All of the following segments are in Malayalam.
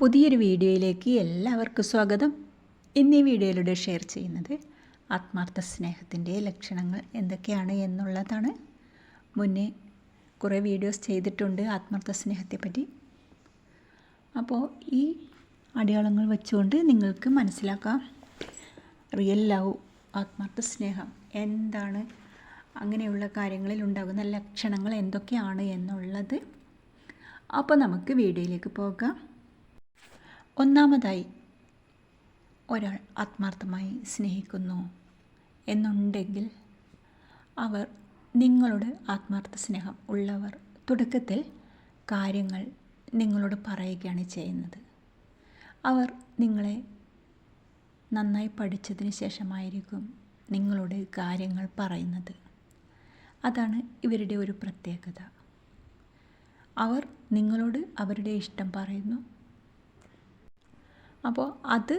പുതിയൊരു വീഡിയോയിലേക്ക് എല്ലാവർക്കും സ്വാഗതം. ഇന്ന് വീഡിയോയിലൂടെ ഷെയർ ചെയ്യുന്നത് ആത്മാർത്ഥ സ്നേഹത്തിന്റെ ലക്ഷണങ്ങൾ എന്തൊക്കെയാണ് എന്നുള്ളതാണ്. മുന്നേ കുറേ വീഡിയോസ് ചെയ്തിട്ടുണ്ട് ആത്മാർത്ഥ സ്നേഹത്തെപ്പറ്റി. അപ്പോൾ ഈ അടയാളങ്ങൾ വെച്ചുകൊണ്ട് നിങ്ങൾക്ക് മനസ്സിലാക്കാം. റിയൽ ലവ് ആത്മാർത്ഥ സ്നേഹം എന്താണ്? അങ്ങനെയുള്ള കാര്യങ്ങളിൽ ഉണ്ടാകുന്ന ലക്ഷണങ്ങൾ എന്തൊക്കെയാണ് എന്നുള്ളത്. അപ്പോൾ നമുക്ക് വീഡിയോയിലേക്ക് പോകാം. ഒന്നാമതായി ഒരാൾ ആത്മാർത്ഥമായി സ്നേഹിക്കുന്നു എന്നുണ്ടെങ്കിൽ അവർ നിങ്ങളുടെ ആത്മാർത്ഥ സ്നേഹം ഉള്ളവർ തുടക്കത്തിൽ കാര്യങ്ങൾ നിങ്ങളോട് പറയുകയാണ് ചെയ്യുന്നത്. അവർ നിങ്ങളെ നന്നായി പഠിച്ചതിന് ശേഷമായിരിക്കും നിങ്ങളോട് കാര്യങ്ങൾ പറയുന്നത്. അതാണ് ഇവരുടെ ഒരു പ്രത്യേകത. അവർ നിങ്ങളോട് അവരുടെ ഇഷ്ടം പറയുന്നു അപ്പോൾ അത്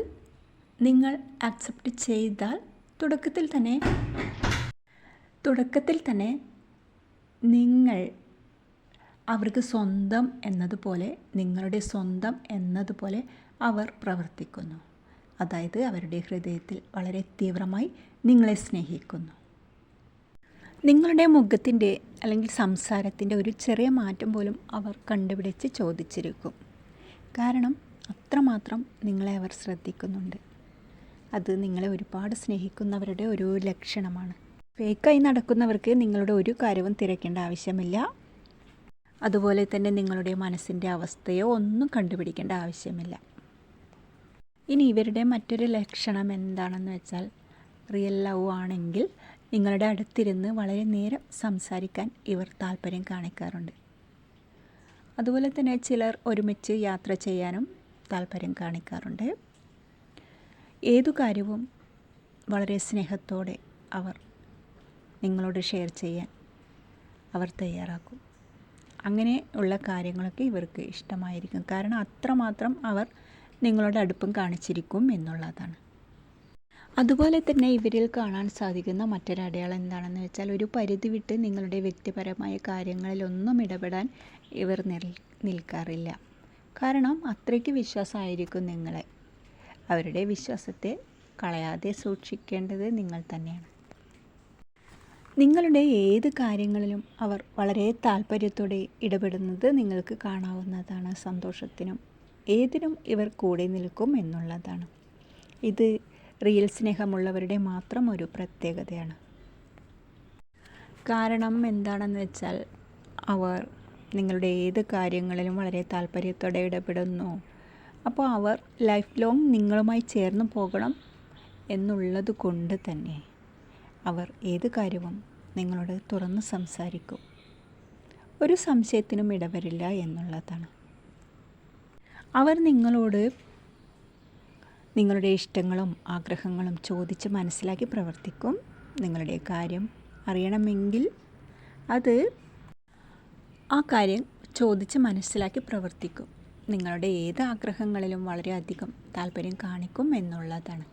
നിങ്ങൾ അക്സെപ്റ്റ് ചെയ്താൽ തുടക്കത്തിൽ തന്നെ തുടക്കത്തിൽ തന്നെ നിങ്ങൾ അവർക്ക് സ്വന്തം എന്നതുപോലെ നിങ്ങളുടെ സ്വന്തം എന്നതുപോലെ അവർ പ്രവർത്തിക്കുന്നു. അതായത് അവരുടെ ഹൃദയത്തിൽ വളരെ തീവ്രമായി നിങ്ങളെ സ്നേഹിക്കുന്നു. നിങ്ങളുടെ മുഖത്തിന്റെ അല്ലെങ്കിൽ സംസാരത്തിന്റെ ഒരു ചെറിയ മാറ്റം പോലും അവർ കണ്ടുപിടിച്ച് ചോദിച്ചിരിക്കും. കാരണം അത്രമാത്രം നിങ്ങളെ അവർ ശ്രദ്ധിക്കുന്നുണ്ട്. അത് നിങ്ങളെ ഒരുപാട് സ്നേഹിക്കുന്നവരുടെ ഒരു ലക്ഷണമാണ്. ഫേക്കായി നടക്കുന്നവർക്ക് നിങ്ങളുടെ ഒരു കാര്യവും തിരക്കേണ്ട ആവശ്യമില്ല. അതുപോലെ തന്നെ നിങ്ങളുടെ മനസ്സിന്റെ അവസ്ഥയോ ഒന്നും കണ്ടുപിടിക്കേണ്ട ആവശ്യമില്ല. ഇനി ഇവരുടെ മറ്റൊരു ലക്ഷണം എന്താണെന്ന് വെച്ചാൽ റിയൽ ലവ് ആണെങ്കിൽ നിങ്ങളുടെ അടുത്തിരുന്ന് വളരെ നേരം സംസാരിക്കാൻ ഇവർ താല്പര്യം കാണിക്കാറുണ്ട്. അതുപോലെ തന്നെ ചിലർ ഒരുമിച്ച് യാത്ര ചെയ്യാനും താല്പര്യം കാണിക്കാറുണ്ട്. ഏതു കാര്യവും വളരെ സ്നേഹത്തോടെ അവർ നിങ്ങളോട് ഷെയർ ചെയ്യാൻ അവർ തയ്യാറാക്കും. അങ്ങനെ ഉള്ള കാര്യങ്ങളൊക്കെ ഇവർക്ക് ഇഷ്ടമായിരിക്കും. കാരണം അത്രമാത്രം അവർ നിങ്ങളുടെ അടുപ്പം കാണിച്ചിരിക്കും എന്നുള്ളതാണ്. അതുപോലെ തന്നെ ഇവരിൽ കാണാൻ സാധിക്കുന്ന മറ്റൊരു അടയാളം എന്താണെന്ന് വെച്ചാൽ ഒരു പരിധി വിട്ട് നിങ്ങളുടെ വ്യക്തിപരമായ കാര്യങ്ങളിലൊന്നും ഇടപെടാൻ ഇവർ നിൽ നിൽക്കാറില്ല. കാരണം അത്രയ്ക്ക് വിശ്വാസമായിരിക്കും നിങ്ങളെ. അവരുടെ വിശ്വാസത്തെ കളയാതെ സൂക്ഷിക്കേണ്ടത് നിങ്ങൾ തന്നെയാണ്. നിങ്ങളുടെ ഏത് കാര്യങ്ങളിലും അവർ വളരെ താല്പര്യത്തോടെ ഇടപെടുന്നത് നിങ്ങൾക്ക് കാണാവുന്നതാണ് സന്തോഷത്തിനും ഏതിനും ഇവർ കൂടെ നിൽക്കും എന്നുള്ളതാണ്. ഇത് റിയൽ സ്നേഹമുള്ളവരുടെ മാത്രം ഒരു പ്രത്യേകതയാണ്. കാരണം എന്താണെന്ന് വെച്ചാൽ അവർ നിങ്ങളുടെ ഏത് കാര്യങ്ങളിലും വളരെ താല്പര്യത്തോടെ ഇടപെടുന്നു. അപ്പോൾ അവർ ലൈഫ് ലോങ് നിങ്ങളുമായി ചേർന്ന് പോകണം എന്നുള്ളത് കൊണ്ട് തന്നെ അവർ ഏത് കാര്യവും നിങ്ങളോട് തുറന്ന് സംസാരിക്കും. ഒരു സംശയത്തിനും ഇടവരില്ല എന്നുള്ളതാണ്. അവർ നിങ്ങളോട് നിങ്ങളുടെ ഇഷ്ടങ്ങളും ആഗ്രഹങ്ങളും ചോദിച്ച് മനസ്സിലാക്കി പ്രവർത്തിക്കും. നിങ്ങളുടെ കാര്യം അറിയണമെങ്കിൽ അത് ആ കാര്യം ചോദിച്ച് മനസ്സിലാക്കി പ്രവർത്തിക്കും. നിങ്ങളുടെ ഏത് ആഗ്രഹങ്ങളിലും വളരെയധികം താല്പര്യം കാണിക്കും എന്നുള്ളതാണ്.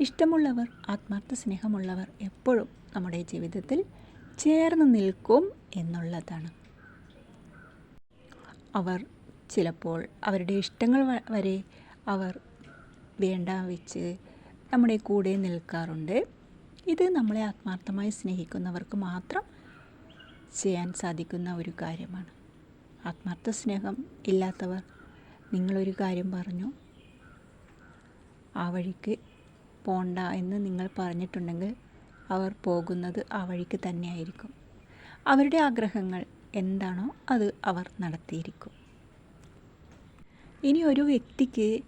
ഇഷ്ടമുള്ളവർ ആത്മാർത്ഥ സ്നേഹമുള്ളവർ എപ്പോഴും നമ്മുടെ ജീവിതത്തിൽ ചേർന്ന് നിൽക്കും എന്നുള്ളതാണ്. അവർ ചിലപ്പോൾ അവരുടെ ഇഷ്ടങ്ങൾ വരെ അവർ വേണ്ട വെച്ച് നമ്മുടെ കൂടെ നിൽക്കാറുണ്ട്. ഇത് നമ്മളെ ആത്മാർത്ഥമായി സ്നേഹിക്കുന്നവർക്ക് മാത്രം ചെയ്യാൻ സാധിക്കുന്ന ഒരു കാര്യമാണ്. ആത്മാർത്ഥ സ്നേഹം ഇല്ലാത്തവർ നിങ്ങളൊരു കാര്യം പറഞ്ഞു. ആ വഴിക്ക് പോണ്ട എന്ന് നിങ്ങൾ പറഞ്ഞിട്ടുണ്ടെങ്കിൽ അവർ പോകുന്നത് ആ വഴിക്ക് തന്നെയായിരിക്കും. അവരുടെ ആഗ്രഹങ്ങൾ എന്താണോ അത് അവർ നടത്തിയിരിക്കും. ഇനി ഒരു വ്യക്തിക്ക്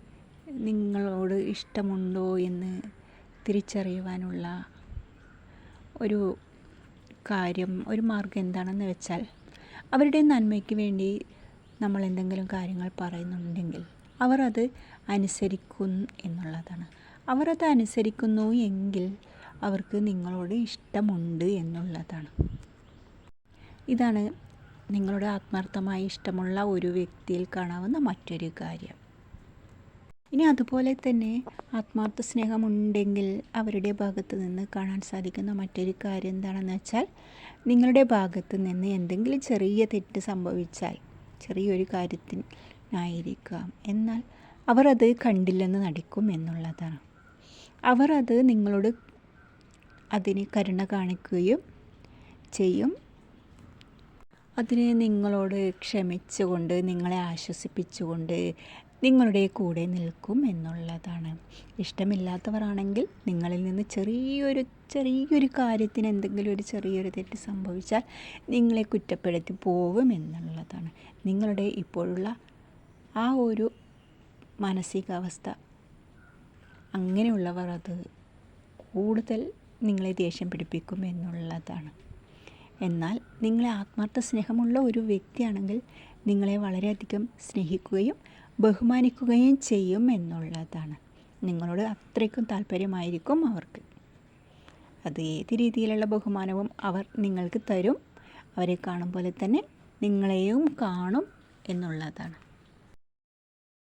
നിങ്ങളോട് ഇഷ്ടമുണ്ടോ എന്ന് തിരിച്ചറിയുവാനുള്ള ഒരു കാര്യം ഒരു മാർഗം എന്താണെന്ന് വെച്ചാൽ അവരുടെ നന്മയ്ക്ക് വേണ്ടി നമ്മൾ എന്തെങ്കിലും കാര്യങ്ങൾ പറയുന്നുണ്ടെങ്കിൽ അവർ അത് അനുസരിക്കും എന്നുള്ളതാണ്. അവർ അത് അനുസരിക്കുന്നു എങ്കിൽ അവർക്ക് നിങ്ങളോട് ഇഷ്ടമുണ്ട് എന്നുള്ളതാണ്. ഇതാണ് നിങ്ങളുടെ ആത്മാർത്ഥമായി ഇഷ്ടമുള്ള ഒരു വ്യക്തിയിൽ കാണാവുന്ന മറ്റൊരു കാര്യം. ഇനി അതുപോലെ തന്നെ ആത്മാർത്ഥ സ്നേഹമുണ്ടെങ്കിൽ അവരുടെ ഭാഗത്ത് നിന്ന് കാണാൻ സാധിക്കുന്ന മറ്റൊരു കാര്യം എന്താണെന്ന് വെച്ചാൽ നിങ്ങളുടെ ഭാഗത്ത് നിന്ന് എന്തെങ്കിലും ചെറിയ തെറ്റ് സംഭവിച്ചാൽ ചെറിയൊരു കാര്യത്തിനായിരിക്കാം. എന്നാൽ അവർ അത് കണ്ടില്ലെന്ന് നടിക്കും എന്നുള്ളതാണ്. അവർ അത് നിങ്ങളോട് അതിന് കരുണ കാണിക്കുകയും ചെയ്യും. അതിനെ നിങ്ങളോട് ക്ഷമിച്ചുകൊണ്ട് നിങ്ങളെ ആശ്വസിപ്പിച്ചുകൊണ്ട് നിങ്ങളുടെ കൂടെ നിൽക്കും എന്നുള്ളതാണ്. ഇഷ്ടമില്ലാത്തവരാണെങ്കിൽ നിങ്ങളിൽ നിന്ന് ചെറിയൊരു ചെറിയൊരു കാര്യത്തിന് എന്തെങ്കിലും ഒരു ചെറിയൊരു തെറ്റ് സംഭവിച്ചാൽ നിങ്ങളെ കുറ്റപ്പെടുത്തി പോകും എന്നുള്ളതാണ്. നിങ്ങളുടെ ഇപ്പോഴുള്ള ആ ഒരു മാനസികാവസ്ഥ അങ്ങനെയുള്ളവർ അത് കൂടുതൽ നിങ്ങളെ ദേഷ്യം പിടിപ്പിക്കും എന്നുള്ളതാണ്. എന്നാൽ നിങ്ങളെ ആത്മാർത്ഥ സ്നേഹമുള്ള ഒരു വ്യക്തിയാണെങ്കിൽ നിങ്ങളെ വളരെയധികം സ്നേഹിക്കുകയും ബഹുമാനിക്കുകയും ചെയ്യും എന്നുള്ളതാണ്. നിങ്ങളോട് അത്രയ്ക്കും താല്പര്യമായിരിക്കും അവർക്ക്. അത് ഏത് രീതിയിലുള്ള ബഹുമാനവും അവർ നിങ്ങൾക്ക് തരും. അവരെ കാണും പോലെ തന്നെ നിങ്ങളെയും കാണും എന്നുള്ളതാണ്.